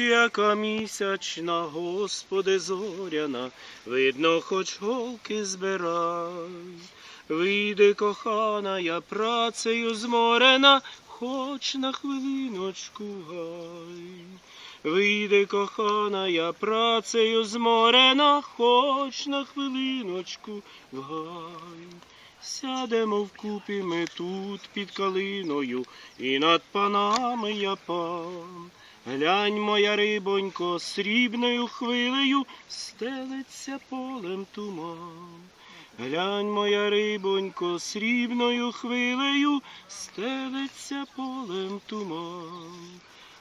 Яка місячна, Господи, зоряна, видно, хоч голки збирай. Вийди, кохана, я працею зморена, хоч на хвилиночку гай. Вийди, кохана, я працею зморена, хоч на хвилиночку гай. Сядемо вкупі ми тут під калиною, і над панами я пан. Глянь, моя рибонько, срібною хвилею стелиться полем туман. Глянь, моя рибонько, срібною хвилею стелиться полем туман.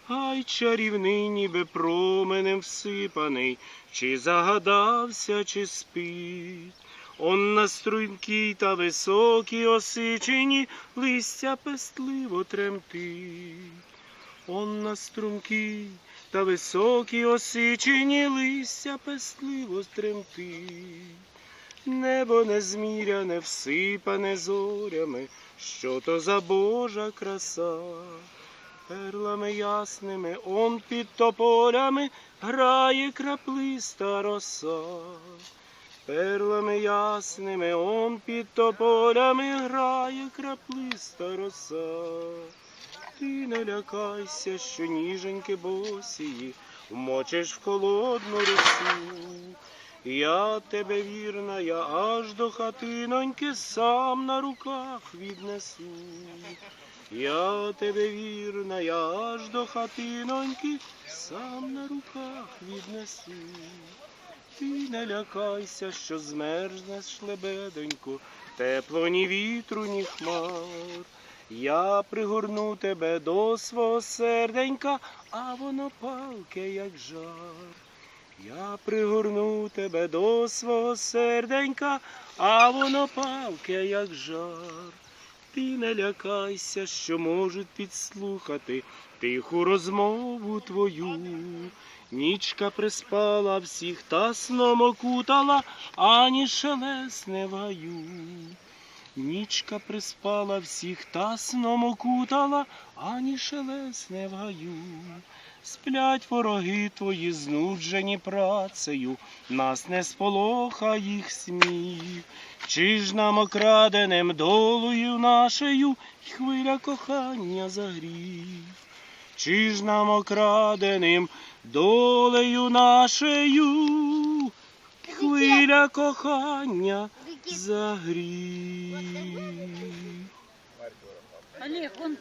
Ай, чарівний, ніби променем всипаний, чи загадався, чи спить. Он на стрункій та високій осичині листя пестливо тремтить. Он на стрункій та високій осичині листя пестливо тремтить. Небо незміряне, всипане зорями, що то за Божа краса. Перлами ясними он під тополями грає краплиста роса. Перлами ясними он під тополями грає краплиста роса. Ти не лякайся, що ніженьки босії вмочиш в холодну росу. Я тебе вірна, я аж до хатиноньки сам на руках віднесу. Я тебе вірна, я аж до хатиноньки сам на руках віднесу. Ти не лякайся, що змерзнеш шлебедоньку, тепло ні вітру, ні хмар. Я пригорну тебе до свого серденька, а воно палке, як жар. Я пригорну тебе до свого серденька, а воно палке, як жар. Ти не лякайся, що можуть підслухати тиху розмову твою. Нічка приспала всіх та сном окутала, ані шелесне в гаю. Нічка приспала всіх та сном окутала, ані шелесне в гаю. Сплять вороги твої, знуджені працею, нас не сполоха їх сміх. Чи ж нам окраденим долою нашею й хвиля кохання загрів? Чи ж нам окраденим долею нашею хвиля кохання загрів? Олег, вон